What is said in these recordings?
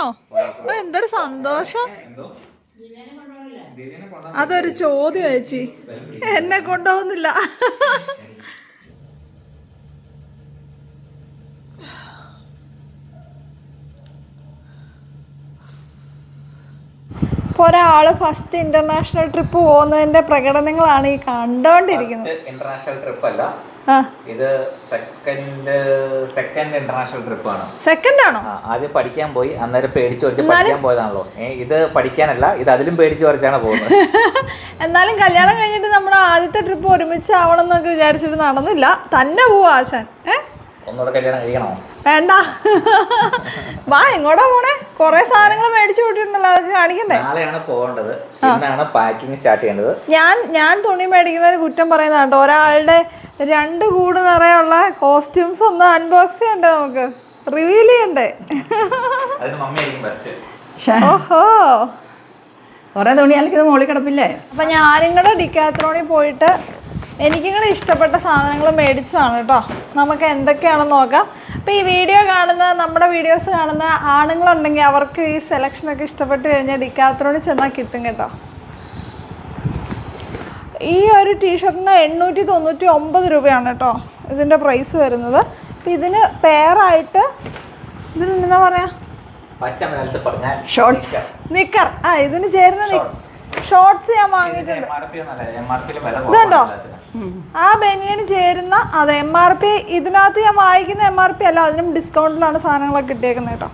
ഓ, എന്തൊരു സന്തോഷം. അതൊരു ചോദ്യം ചേച്ചി. എന്നെ കൊണ്ടുപോകുന്നില്ല. ഇപ്പൊ ഒരാൾ ഫസ്റ്റ് ഇന്റർനാഷണൽ ട്രിപ്പ് പോകുന്നതിന്റെ പ്രകടനങ്ങളാണ് ഈ കണ്ടോണ്ടിരിക്കുന്നത്. ഇന്റർനാഷണൽ ട്രിപ്പ് അല്ല. ഇത് സെക്കൻഡ് സെക്കൻഡ് ഇന്റർനാഷണൽ ട്രിപ്പ് ആണ്. സെക്കൻഡ് ആണോ? ആദ്യം പഠിക്കാൻ പോയി അന്നേരം പേടിച്ചു വരച്ച് പഠിക്കാൻ പോയതാണല്ലോ. ഇത് പഠിക്കാനല്ല ഇത് അതിലും പേടിച്ചു വരച്ചാണ് പോകുന്നത്. എന്നാലും കല്യാണം കഴിഞ്ഞിട്ട് നമ്മുടെ ആദ്യത്തെ ട്രിപ്പ് ഒരുമിച്ച് ആവണം എന്നൊക്കെ വിചാരിച്ചിട്ട് നടന്നില്ല. തന്നെ പോവാ ആശാൻ. ഒന്നുകൂടെ കല്യാണം കഴിക്കണോ? വേണ്ട. വാ എങ്ങോട്ടാ പോണേ? കൊറേ സാധനങ്ങൾ മേടിച്ചു കൂട്ടിയിട്ടുണ്ടല്ലോ അതൊക്കെ കാണിക്കണ്ടേ? നാളെയാണ് പോകേണ്ടത്. ഇന്നാണ് പാക്കിംഗ് സ്റ്റാർട്ട് ചെയ്യേണ്ടത്. ഞാൻ ഞാൻ തുണി മേടിക്കുന്നതിന് കുറ്റം പറയുന്നത് കേട്ടോ ഒരാളുടെ രണ്ട് കൂട് നിറയുള്ള കോസ്റ്റ്യൂംസ് ഒന്ന് അൺബോക്സ് ചെയ്യണ്ടേ നമുക്ക്? റിവീൽ ചെയ്യണ്ടേ? അതിന് മമ്മിയായിരിക്കും ബെസ്റ്റ് ഓഹോ. കുറേ തുണി അലക്കിയത് മോളി കിടപ്പില്ലേ? അപ്പൊ ഞാനും കൂടെ ഡിക്കാത്രോണിൽ പോയിട്ട് എനിക്കും കൂടെ ഇഷ്ടപ്പെട്ട സാധനങ്ങൾ മേടിച്ചതാണ് കേട്ടോ. നമുക്ക് എന്തൊക്കെയാണെന്ന് നോക്കാം. അപ്പോൾ ഈ വീഡിയോ കാണുന്ന നമ്മുടെ വീഡിയോസ് കാണുന്ന ആണുങ്ങളുണ്ടെങ്കിൽ അവർക്ക് ഈ സെലക്ഷനൊക്കെ ഇഷ്ടപ്പെട്ട് കഴിഞ്ഞാൽ ഡിക്കാത്രോണിൽ ചെന്നാൽ കിട്ടും കേട്ടോ. ഈ ഒരു ടീഷർട്ടിന് എണ്ണൂറ്റി തൊണ്ണൂറ്റി ഒമ്പത് രൂപയാണ് കേട്ടോ ഇതിന്റെ പ്രൈസ് വരുന്നത്. അപ്പം ഇതിന് പെയറായിട്ട് ഇതിന് എന്താ പറയുക ഷോർട്സ് നിക്കർ ആ ഇതിന് ചേരുന്ന ഷോർട്സ് ഞാൻ വാങ്ങിയിട്ടുണ്ട്. ഇതുണ്ടോ? ആ ബനിയന് ചേരുന്ന അതെ എം ആർ പി ഇതിനകത്ത് ഞാൻ വാങ്ങിക്കുന്ന എം ആർ പി അല്ല അതിനും ഡിസ്കൗണ്ടിലാണ് സാധനങ്ങളൊക്കെ കിട്ടിയേക്കുന്നത് കേട്ടോ.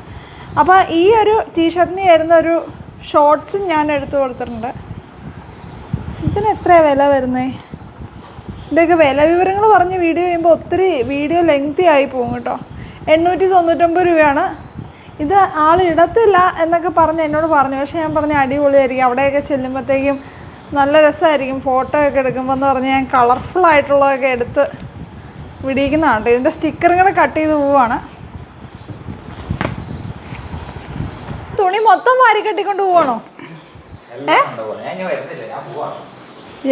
അപ്പോൾ ഈ ഒരു ടീഷർട്ടിന് ചേരുന്ന ഒരു ഷോർട്സും ഞാൻ എടുത്തു കൊടുത്തിട്ടുണ്ട്. ഇതിന് എത്രയാണ് വില വരുന്നേ? ഇതൊക്കെ വില വിവരങ്ങൾ പറഞ്ഞ് വീഡിയോ ചെയ്യുമ്പോൾ ഒത്തിരി വീഡിയോ ലെങ്തി ആയി പോകും കേട്ടോ. എണ്ണൂറ്റി തൊണ്ണൂറ്റൊമ്പത് രൂപയാണ്. ഇത് ആൾ ഇടത്തില്ല എന്നൊക്കെ പറഞ്ഞ് എന്നോട് പറഞ്ഞു. പക്ഷേ ഞാൻ പറഞ്ഞ അടിപൊളിയായിരിക്കും. അവിടെയൊക്കെ ചെല്ലുമ്പോഴത്തേക്കും നല്ല രസമായിരിക്കും ഫോട്ടോ ഒക്കെ എടുക്കുമ്പോൾ എന്ന് പറഞ്ഞാൽ ഞാൻ കളർഫുൾ ആയിട്ടുള്ളതൊക്കെ എടുത്ത് വിടിയിക്കുന്നതാണ് കേട്ടോ. ഇതിന്റെ സ്റ്റിക്കറും കൂടെ കട്ട് ചെയ്ത് പോവാണ്. തുണി മൊത്തം വാരി കെട്ടിക്കൊണ്ട് പോവാണോ? ഏ?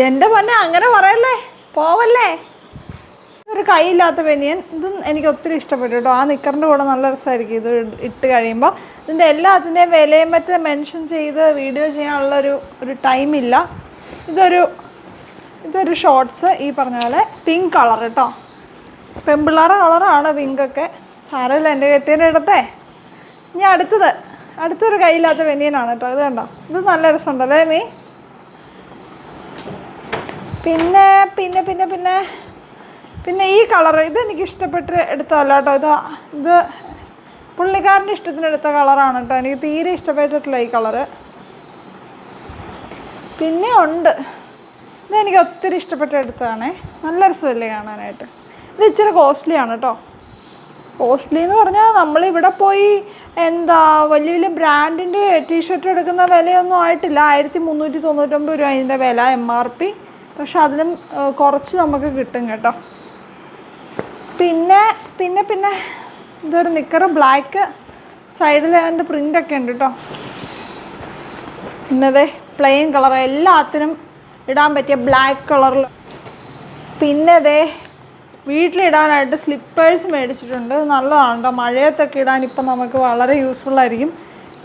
എന്റെ പൊന്നെ അങ്ങനെ പറയല്ലേ? പോവല്ലേ? ഒരു കൈയില്ലാത്ത ബനിയൻ ഇതും എനിക്ക് ഒത്തിരി ഇഷ്ടപ്പെട്ടു കേട്ടോ. ആ നിക്കറിന്റെ കൂടെ നല്ല രസമായിരിക്കും ഇത് ഇട്ട് കഴിയുമ്പോൾ ഇതിന്റെ എല്ലാത്തിന്റെയും വിലയും മറ്റും മെൻഷൻ ചെയ്ത് വീഡിയോ ചെയ്യാനുള്ള ഒരു ഒരു ടൈമില്ല ഇതൊരു ഇതൊരു ഷോർട്ട്സ് ഈ പറഞ്ഞ പോലെ പിങ്ക് കളർ കേട്ടോ പെമ്പിള്ളാറ കളറാണ് പിങ്കൊക്കെ സാരമില്ല എന്റെ കെട്ടിയുടെ ഇടട്ടെ ഇനി അടുത്തത് അടുത്തൊരു കൈയില്ലാത്ത വെനിയനാണ് കേട്ടോ ഇത് കണ്ടോ? ഇത് നല്ല രസമുണ്ടല്ലേ മീ? പിന്നെ പിന്നെ പിന്നെ പിന്നെ പിന്നെ ഈ കളർ ഇത് എനിക്ക് ഇഷ്ടപ്പെട്ട് എടുത്തതല്ല കേട്ടോ ഇത് ഇത് പുള്ളിക്കാരന്റെ ഇഷ്ടത്തിന് എടുത്ത കളറാണ് കേട്ടോ എനിക്ക് തീരെ ഇഷ്ടപ്പെട്ടിട്ടില്ല ഈ കളറ് പിന്നെ ഉണ്ട്. ഇത് എനിക്ക് ഒത്തിരി ഇഷ്ടപ്പെട്ട എടുത്തതാണേ. നല്ല രസമല്ലേ കാണാനായിട്ട്. ഇത് ഇച്ചിരി കോസ്റ്റ്ലി ആണ് കേട്ടോ കോസ്റ്റ്ലി എന്ന് പറഞ്ഞാൽ നമ്മളിവിടെ പോയി എന്താ വലിയ വലിയ ബ്രാൻഡിന്റെ ടീഷർട്ട് എടുക്കുന്ന വിലയൊന്നും ആയിട്ടില്ല. ആയിരത്തി മുന്നൂറ്റി തൊണ്ണൂറ്റൊമ്പത് രൂപ അതിന്റെ വില എം ആർ പി പക്ഷെ അതിലും കുറച്ച് നമുക്ക് കിട്ടും കേട്ടോ. പിന്നെ പിന്നെ പിന്നെ ഇതൊരു നിക്കർ ബ്ലാക്ക് സൈഡിൽ അതിന്റെ പ്രിന്റൊക്കെ ഉണ്ട് കേട്ടോ പിന്നതെ പ്ലെയിൻ കളർ എല്ലാത്തിനും ഇടാൻ പറ്റിയ ബ്ലാക്ക് കളറിൽ പിന്നെ ദേ വീട്ടിലിടാനായിട്ട് സ്ലിപ്പേഴ്സ് മേടിച്ചിട്ടുണ്ട്. നല്ലതാണ് കേട്ടോ മഴയത്തൊക്കെ ഇടാൻ ഇപ്പം നമുക്ക് വളരെ യൂസ്ഫുൾ ആയിരിക്കും.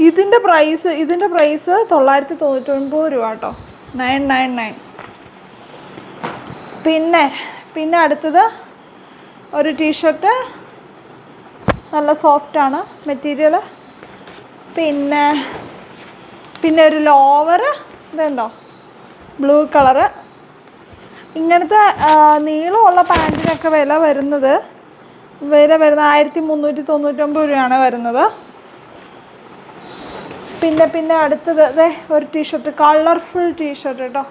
ഇതിന്റെ പ്രൈസ് ഇതിന്റെ പ്രൈസ് തൊള്ളായിരത്തി തൊണ്ണൂറ്റൊൻപത് രൂപ കേട്ടോ നയൻ നയൻ നയൻ പിന്നെ പിന്നെ അടുത്തത് ഒരു ടീഷർട്ട് നല്ല സോഫ്റ്റാണ് മെറ്റീരിയൽ പിന്നെ പിന്നെ ഒരു ലോവർ ഇതുണ്ടോ? ബ്ലൂ കളറ് ഇങ്ങനത്തെ നീളമുള്ള പാന്റിനൊക്കെ വില വരുന്നത് വില വരുന്നത് ആയിരത്തി മുന്നൂറ്റി തൊണ്ണൂറ്റൊമ്പത് രൂപയാണ് വരുന്നത്. പിന്നെ പിന്നെ അടുത്തത് അതെ ഒരു ടീഷർട്ട് കളർഫുൾ ടീഷർട്ട് കേട്ടോ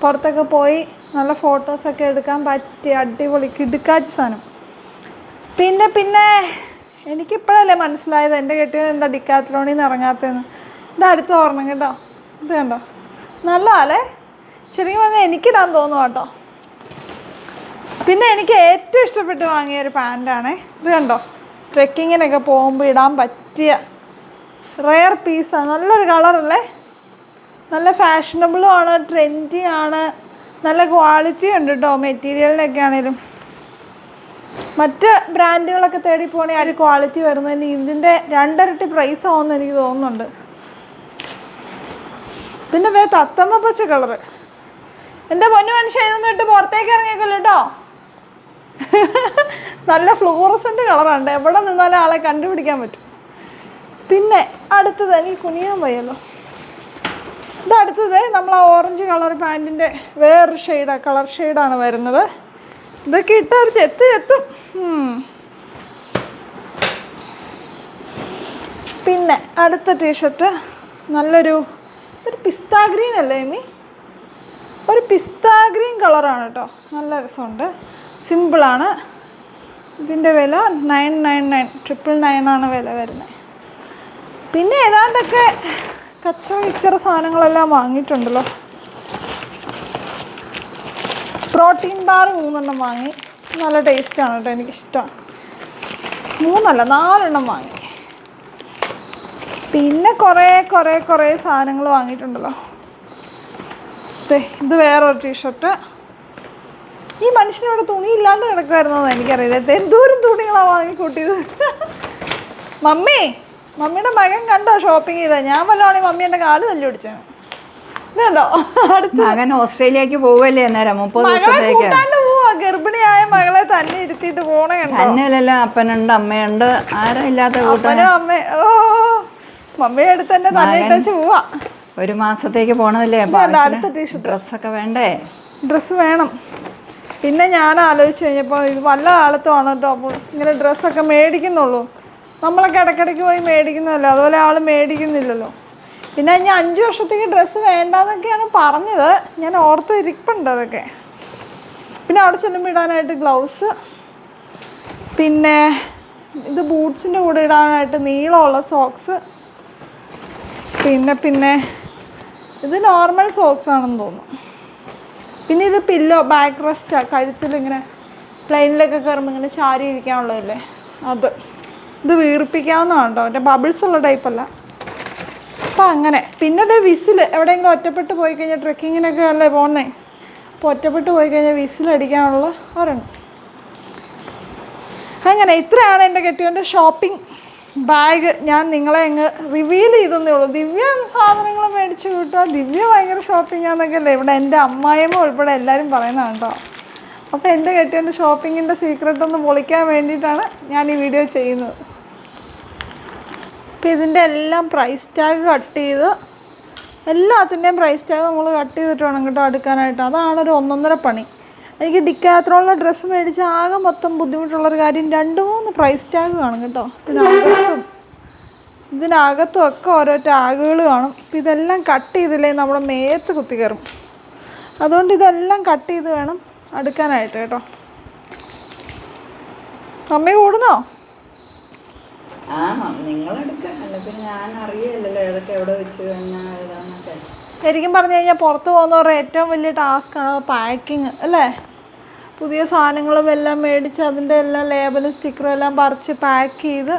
പുറത്തൊക്കെ പോയി നല്ല ഫോട്ടോസൊക്കെ എടുക്കാൻ പറ്റിയ അടിപൊളി കിടുക്കാച്ച സാധനം. പിന്നെ പിന്നെ എനിക്കിപ്പോഴല്ലേ മനസ്സിലായത് എന്റെ കെട്ടിയത് എന്താ ഡിക്കാത്ലോണിൽ ഇറങ്ങാത്തതെന്ന്. അടുത്ത ഓർമ്മ കേട്ടോ. ഇത് കണ്ടോ? നല്ലതല്ലേ? ശരിക്കും പറഞ്ഞാൽ എനിക്കിടാൻ തോന്നുന്നു കേട്ടോ. പിന്നെ എനിക്ക് ഏറ്റവും ഇഷ്ടപ്പെട്ട് വാങ്ങിയ ഒരു പാന്റാണേ ഇത് കണ്ടോ? ട്രെക്കിങ്ങിനൊക്കെ പോകുമ്പോൾ ഇടാൻ പറ്റിയ റെയർ പീസാണ് നല്ലൊരു കളറല്ലേ? നല്ല ഫാഷനബിളും ആണ് ട്രെൻഡി ആണ് നല്ല ക്വാളിറ്റി ഉണ്ട് കേട്ടോ മെറ്റീരിയലിനൊക്കെ ആണേലും മറ്റ് ബ്രാൻഡുകളൊക്കെ തേടി പോകണമെങ്കിൽ ആ ഒരു ക്വാളിറ്റി വരുന്നതിന് ഇതിന്റെ രണ്ടരട്ടി പ്രൈസ് ആവുമെന്ന് എനിക്ക് തോന്നുന്നുണ്ട്. പിന്നെ പേര് തത്തമ്മ പച്ച കളറ്. എന്റെ പൊന്നു മനുഷ്യ ഇതൊന്നും ഇട്ട് പുറത്തേക്ക് ഇറങ്ങിയേക്കല്ലോ കേട്ടോ നല്ല ഫ്ലൂറസന്റ് കളറുണ്ട് എവിടെ നിന്നാലും ആളെ കണ്ടുപിടിക്കാൻ പറ്റും. പിന്നെ അടുത്തത് എനിക്ക് കുനിയാൻ വയ്യല്ലോ. ഇത് അടുത്തത് നമ്മൾ ആ ഓറഞ്ച് കളർ പാന്റിന്റെ വേറൊരു ഷെയ്ഡാണ് കളർ ഷെയ്ഡാണ് വരുന്നത്. ഇതൊക്കെ ഇട്ട് ഒരു ചെത്ത് ചെത്തും. പിന്നെ അടുത്ത ടീഷർട്ട് നല്ലൊരു ഒരു പിസ്ത ഗ്രീൻ അല്ലേ എമി? ഒരു പിസ്ത ഗ്രീൻ കളറാണ് കേട്ടോ. നല്ല രസമുണ്ട്. സിമ്പിളാണ് ഇതിന്റെ വില nine nine nine triple nine ആണ് വില വരുന്നത് പിന്നെ ഏതാണ്ടൊക്കെ കച്ചറ ഇച്ചറ സാധനങ്ങളെല്ലാം വാങ്ങിയിട്ടുണ്ടല്ലോ. പ്രോട്ടീൻ ബാർ മൂന്നെണ്ണം വാങ്ങി. നല്ല ടേസ്റ്റാണ് കേട്ടോ എനിക്കിഷ്ടമാണ് മൂന്നല്ല നാലെണ്ണം വാങ്ങി. പിന്നെ കുറേ കുറേ കുറേ സാധനങ്ങൾ വാങ്ങിയിട്ടുണ്ടല്ലോ. ഇത് വേറൊരു ടീഷർട്ട്. ഈ മനുഷ്യനോട് തുണി ഇല്ലാണ്ട് കിടക്കുമായിരുന്നോ എനിക്കറിയില്ല. എന്തോരം തുണികളാണ് വാങ്ങിക്കൂട്ടിയത്. മമ്മി മമ്മിയുടെ മകൻ കണ്ടോ ഷോപ്പിംഗ് ചെയ്തത് ഞാൻ വല്ലതാണെങ്കിൽ മമ്മി എന്റെ കാൽ തല്ലി പിടിച്ചാണ് ഇതുണ്ടോ അടുത്ത മകൻ ഓസ്ട്രേലിയക്ക് പോവല്ലേ അന്നേരം? മുപ്പത് ദിവസത്തേക്ക്. ഗർഭിണിയായ മകളെ തന്നെ ഇരുത്തിയിട്ട് പോണേ കണ്ടോ? തന്നെയല്ലല്ലോ. അപ്പനുണ്ട് അമ്മയുണ്ട്. ആരാ ഇല്ലാത്ത കൂട്ടനോ അമ്മ ഓ മമ്മിയുടെ അടുത്ത് തന്നെ തന്നെ ഇട്ടേച്ച് പോവാ. ഒരു മാസത്തേക്ക് പോണതല്ലേ? അടുത്ത ടീഷർട്ട് ഡ്രസ്സൊക്കെ വേണ്ടേ? ഡ്രസ്സ് വേണം. പിന്നെ ഞാൻ ആലോചിച്ച് കഴിഞ്ഞപ്പോൾ ഇത് വല്ല കാലത്തുമാണ് കേട്ടോ അപ്പോൾ ഇങ്ങനെ ഡ്രസ്സൊക്കെ മേടിക്കുന്നുള്ളൂ. നമ്മളൊക്കെ ഇടയ്ക്കിടയ്ക്ക് പോയി മേടിക്കുന്നതല്ലേ? അതുപോലെ ആൾ മേടിക്കുന്നില്ലല്ലോ. പിന്നെ ഞാൻ അഞ്ച് വർഷത്തേക്ക് ഡ്രസ്സ് വേണ്ടെന്നൊക്കെയാണ് പറഞ്ഞത്. ഞാൻ ഓർത്ത് ഇരിപ്പുണ്ട് അതൊക്കെ. പിന്നെ അവിടെ ചെല്ലുമ്പോൾ ഇടാനായിട്ട് ഗ്ലൗസ്. പിന്നെ ഇത് ബൂട്ട്സിന്റെ കൂടെ ഇടാനായിട്ട് നീളമുള്ള സോക്സ്. പിന്നെ പിന്നെ ഇത് നോർമൽ സോക്സ് ആണെന്ന് തോന്നുന്നു. പിന്നെ ഇത് പില്ലോ ബാക്ക് റെസ്റ്റാണ് കഴുത്തിൽ ഇങ്ങനെ പ്ലെയിനിലൊക്കെ കയറുമ്പോൾ ഇങ്ങനെ ചാരി ഇരിക്കാനുള്ളതല്ലേ? അത്. ഇത് വീർപ്പിക്കാവുന്നതാണ് കേട്ടോ. ബബിൾസ് ഉള്ള ടൈപ്പല്ല അപ്പോൾ അങ്ങനെ. പിന്നെ അതേ വിസിൽ. എവിടെയെങ്കിലും ഒറ്റപ്പെട്ട് പോയി കഴിഞ്ഞാൽ ട്രക്കിങ്ങിനൊക്കെ അല്ലേ പോകുന്നേ അപ്പോൾ ഒറ്റപ്പെട്ട് പോയി കഴിഞ്ഞാൽ വിസിലടിക്കാനുള്ള ഒരെണ്ണം. അങ്ങനെ ഇത്രയാണ് എന്റെ കെട്ടിയോന്റെ ഷോപ്പിംഗ് ബാഗ് ഞാൻ നിങ്ങളെ അങ്ങ് റിവീൽ ചെയ്തെന്നേ ഉള്ളൂ. ദിവ്യ സാധനങ്ങൾ മേടിച്ച് കിട്ടുക ദിവ്യ ഭയങ്കര ഷോപ്പിംഗ് ആണെന്നൊക്കെ അല്ലേ? ഇവിടെ എന്റെ അമ്മായിമ്മ ഉൾപ്പെടെ എല്ലാവരും പറയുന്നതാണ് കേട്ടോ അപ്പോൾ എന്റെ കെട്ടിയന്റെ ഷോപ്പിങ്ങിന്റെ സീക്രട്ട് ഒന്ന് പൊളിക്കാൻ വേണ്ടിയിട്ടാണ് ഞാൻ ഈ വീഡിയോ ചെയ്യുന്നത്. അപ്പോൾ ഇതിന്റെ എല്ലാം പ്രൈസ് ടാഗ് കട്ട് ചെയ്ത് എല്ലാത്തിന്റെയും പ്രൈസ് ടാഗ് നമ്മൾ കട്ട് ചെയ്തിട്ട് വേണം കേട്ടോ എടുക്കാനായിട്ട് അതാണ് ഒരു ഒന്നൊന്നര പണി. എനിക്ക് ഡിക്കാത്രോളിലെ ഡ്രസ്സ് മേടിച്ച് ആകെ മൊത്തം ബുദ്ധിമുട്ടുള്ളൊരു കാര്യം രണ്ട് മൂന്ന് പ്രൈസ് ടാഗ് കാണും കേട്ടോ. ഇതിനകത്തും ഇതിനകത്തും ഒക്കെ ഓരോ ടാഗുകൾ കാണും. അപ്പം ഇതെല്ലാം കട്ട് ചെയ്തില്ലേ നമ്മുടെ മേത്ത് കുത്തി കയറും. അതുകൊണ്ട് ഇതെല്ലാം കട്ട് ചെയ്ത് വേണം അടുക്കാനായിട്ട് കേട്ടോ. അമ്മി കൂടുന്നോ? ശരിക്കും പറഞ്ഞു കഴിഞ്ഞാൽ പുറത്ത് പോകുന്നവരുടെ ഏറ്റവും വലിയ ടാസ്ക് ആണ് പാക്കിങ് അല്ലേ? പുതിയ സാധനങ്ങളും എല്ലാം മേടിച്ച് അതിന്റെ എല്ലാം ലേബലും സ്റ്റിക്കറും എല്ലാം പറിച്ച് പാക്ക് ചെയ്ത്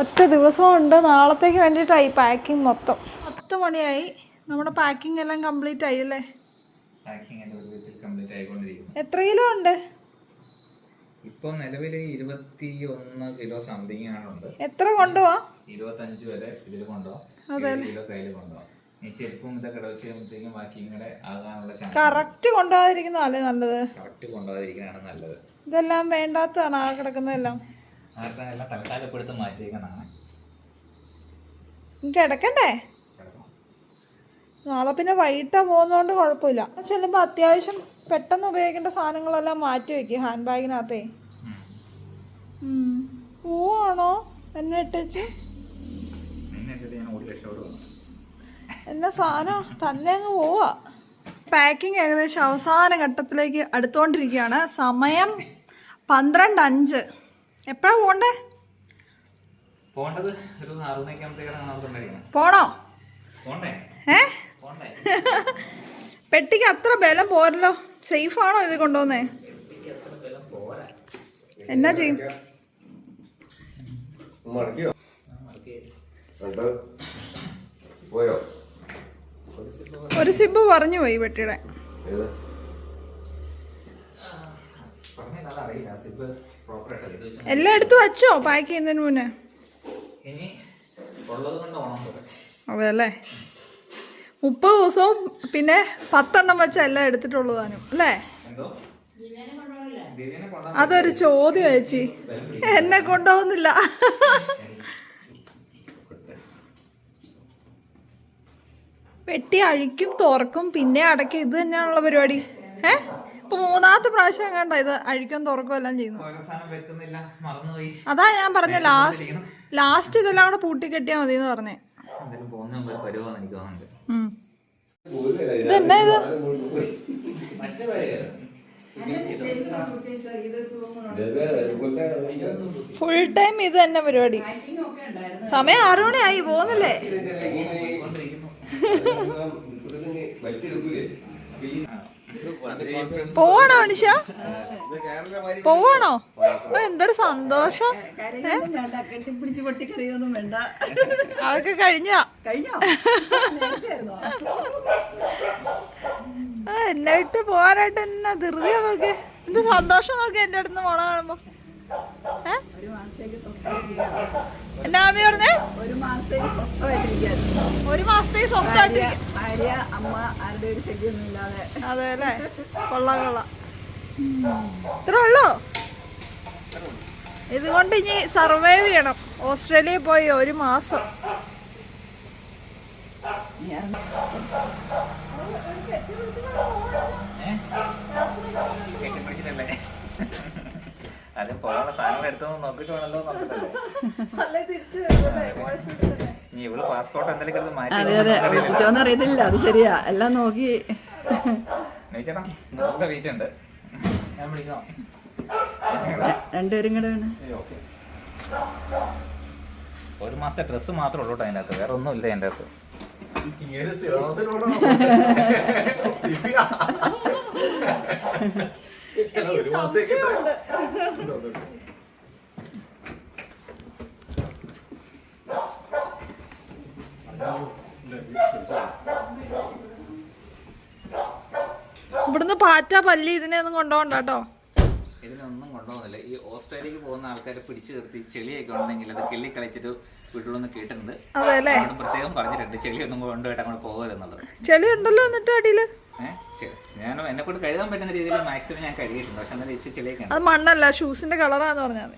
ഒറ്റ ദിവസമുണ്ട്. നാളത്തേക്ക് വേണ്ടിയിട്ടായി പാക്കിംഗ് മൊത്തം. പത്ത് മണിയായി. നമ്മുടെ പാക്കിംഗ് എല്ലാം കംപ്ലീറ്റ് ആയി അല്ലേ? എത്ര കിലോ ഉണ്ട്? ഇപ്പോൾ നിലവിൽ ഇരുപത്തി ഒന്ന് കിലോ സംതിങ് ആണുണ്ട് എത്ര കൊണ്ടുപോവാ ഇരുപത്തഞ്ച് വരെ ഇതിൽ കൊണ്ടുപോകാം ഏഴ് കിലോ കയ്യിൽ കൊണ്ടുപോകാം ഈ ചെരുപ്പും ഇതൊക്കെ ഇടവച്ച് കഴിയുമ്പോഴത്തേക്കും ബാക്കി ഇങ്ങനെ ആകാനുള്ള ചാൻസ് കറക്റ്റ് കൊണ്ടുപോകാതിരിക്കുന്നതല്ലേ നല്ലത്? കറക്റ്റ് കൊണ്ടുപോകാതിരിക്കുന്നതാണ് നല്ലത്. ഇതെല്ലാം വേണ്ടാത്തതാണ് ആ കിടക്കുന്നതെല്ലാം എല്ലാം. മാറ്റിയേക്കുന്നതാണ് കിടക്കണ്ടേ? നാളെ പിന്നെ വൈകിട്ടാ പോകുന്നതുകൊണ്ട് കുഴപ്പമില്ല. ചെല്ലുമ്പോൾ അത്യാവശ്യം പെട്ടെന്ന് ഉപയോഗിക്കേണ്ട സാധനങ്ങളെല്ലാം മാറ്റി വെക്കും ഹാൻഡ് ബാഗിനകത്തേ പോവാണോ? എന്നെ ഇട്ടേച്ച് നിന്നെ ഇട്ടിട്ട് ഞാൻ ഓടി രക്ഷപ്പെടുന്നു എന്നെ സാധനം തന്നെ അങ്ങ് പോവാ. പാക്കിംഗ് ഏകദേശം അവസാന ഘട്ടത്തിലേക്ക് അടുത്തോണ്ടിരിക്കുകയാണ്. സമയം പന്ത്രണ്ട് അഞ്ച് എപ്പോഴാണ് പോണ്ടേ പോണോ? പോണ്ടേ? ഏ? പോണ്ടേ? പെട്ടിക്ക് അത്ര ബലം പോരല്ലോ. സേഫാണോ ഇത് കൊണ്ടുവന്നേ എന്നാ ചെയ്യും? പോയോ? ഒരു സിബ് പറഞ്ഞു പോയി പെട്ടിയുടെ. എല്ലായിടത്തും വെച്ച് എല്ലാം എടുത്ത് വെച്ചോ പാക്ക് ചെയ്യുന്നതിന് മുന്നേ? ഇനി ഓണം പോലെ. അതെ അല്ലേ മുപ്പത് ദിവസവും പിന്നെ പത്തെണ്ണം വെച്ച എല്ലാം എടുത്തിട്ടുള്ളതാനും അല്ലേ? അതൊരു ചോദ്യം ചേച്ചി. എന്നെ കൊണ്ടുപോകുന്നില്ല. വെട്ടി അഴിക്കും തുറക്കും പിന്നെ അടക്കും ഇത് തന്നെയാണുള്ള പരിപാടി. ഏ? ഇപ്പൊ മൂന്നാമത്തെ പ്രാവശ്യം കണ്ട ഇത് അഴിക്കും തുറക്കും എല്ലാം ചെയ്യുന്നു ഓരോ സാധനം വെക്കുന്നില്ല മറന്നുപോയി. അതാ ഞാൻ പറഞ്ഞ ലാസ്റ്റ് ലാസ്റ്റ് ഇതെല്ലാം കൂടെ പൂട്ടി കെട്ടിയാ മതി എന്ന് പറഞ്ഞേ. ഇതെന്നാ ഇത്? ഫുൾ ടൈം ഇത് തന്നെ പരിപാടി. സമയം ആറു മണിയായി പോകുന്നില്ലേ? പോവാണോ മനുഷ്യ? പോവാണോ? എന്തൊരു സന്തോഷം. അതൊക്കെ കഴിഞ്ഞ? കഴിഞ്ഞോ? എന്നെ വിട്ട് പോകാനായിട്ട് എന്നാ ധൃതി നോക്കെ എന്ത് സന്തോഷം നോക്കി എന്റെ അടുത്ത് പോണ കാണുമ്പോ. ഏ? എന്നാ അമ്മി പറഞ്ഞേ? ഒരു മാസത്തേക്ക് സ്വസ്ഥമായിട്ടിരിക്കാൻ ഒരു മാസത്തേക്ക് സ്വസ്ഥമായിട്ട് ഭാര്യ അമ്മ ആരുടെ ഒരു ശല്യമൊന്നും ഇല്ലാതെ അതെ അല്ലേ കൊള്ളാം. കൊള്ളാം ഇത്ര ഉള്ളോ? ഇതുകൊണ്ട് ഇനി സർവൈവ് ചെയ്യണം. ഓസ്ട്രേലിയ പോയി ഒരു മാസം ഞാൻ കെട്ടിപ്പിടിച്ചിട്ടല്ലേ അത് പോകാനുള്ള സാധനങ്ങൾ എടുത്തൊന്ന് നോക്കിട്ട് വേണമല്ലോ നോക്കണ്ടല്ലേ നീ ഇവൾ പാസ്പോർട്ട് എന്തെങ്കിലും എടുത്ത് മാറ്റി അതെ അതെ. വിളിച്ചോന്ന് അറിയത്തില്ല അത് ശരിയാ. എല്ലാം നോക്കി. രണ്ടുപേരും കൂടെ വേണം. ഓക്കെ. ഒരു മാസത്തെ ഡ്രസ്സ് മാത്രമേ ഉള്ളൂ അതിന്റെ അതിന്റെ അകത്ത് വേറെ ഒന്നും ഇല്ല അതിന്റെ അകത്ത് ഒരു മാസത്തേക്ക് പാറ്റ പല്ലി ഇതിനെ ഒന്നും കൊണ്ടുപോകണ്ട കേട്ടോ. ഇതിനൊന്നും കൊണ്ടുപോകുന്നില്ല ഈ ഓസ്ട്രേലിയക്ക് പോകുന്ന ആൾക്കാരെ പിടിച്ചു നിർത്തി ചെളിയൊക്കെ ഉണ്ടെങ്കിൽ അത് കിള്ളി കളിച്ചിട്ട് വീട്ടിലൊന്നും കേട്ടിട്ടുണ്ട്. പ്രത്യേകം പറഞ്ഞിട്ടുണ്ട് ചെളിയൊന്നും കൊണ്ടുപോയിട്ട് അങ്ങോട്ട് പോകരുന്നുള്ളത് ചെളി ഉണ്ടല്ലോ എന്നിട്ട് അടിയിൽ? ഞാൻ എന്നെ കൊണ്ട് കഴുകാൻ പറ്റുന്ന രീതിയിൽ മാക്സിമം ഞാൻ കഴുകിയിട്ടുണ്ട്. പക്ഷെ എന്നാലും ഇച്ചിരി ചെളിയൊക്കെ അത് മണ്ണല്ല ഷൂസിന്റെ കളറാന്ന് പറഞ്ഞാൽ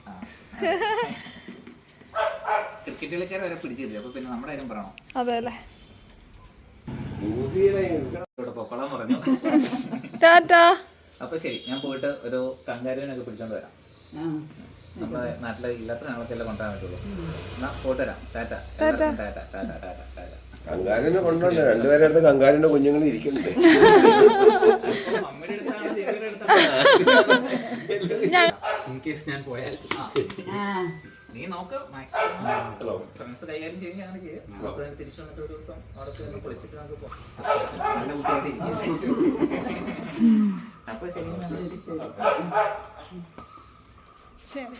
ക്രിക്കറ്റ് കളിക്കാരെ വരെ പിടിച്ചില്ല അപ്പൊ പിന്നെ നമ്മുടെ കാര്യം പറയണം? അതെ അല്ലേ? ഇവിടെ പൊക്കോളാൻ പറഞ്ഞു. ടാറ്റാ. അപ്പൊ ശരി ഞാൻ പോയിട്ട് ഒരു കങ്കാരുവിനൊക്കെ പിടിച്ചോണ്ട് വരാം. ആ. നമ്മുടെ നാട്ടിലെ ഇല്ലാത്ത സാധനങ്ങളൊക്കെ കൊണ്ടുവരാൻ പറ്റുള്ളൂ. എന്നാ പോയിട്ട് വരാം. ടാറ്റ. എല്ലാവർക്കും ടാറ്റ ടാറ്റ ടാറ്റ ടാറ്റ കങ്കാരിനെ കൊണ്ടുണ്ട് രണ്ടുപേരുടെ അടുത്ത് കങ്കാരിന്റെ കുഞ്ഞുങ്ങൾ അടുത്താണ് ഇൻ കേസ് ഞാൻ പോയാൽ ആ. നീ നോക്ക് മാക്സിമം കൈകാര്യം ചെയ്യുക അങ്ങനെ ചെയ്യും. തിരിച്ചു വന്നിട്ട് ഒരു ദിവസം അവർക്ക് നിന്ന് പൊളിച്ചിട്ട് നമുക്ക് പോകാം. അപ്പൊ ശരി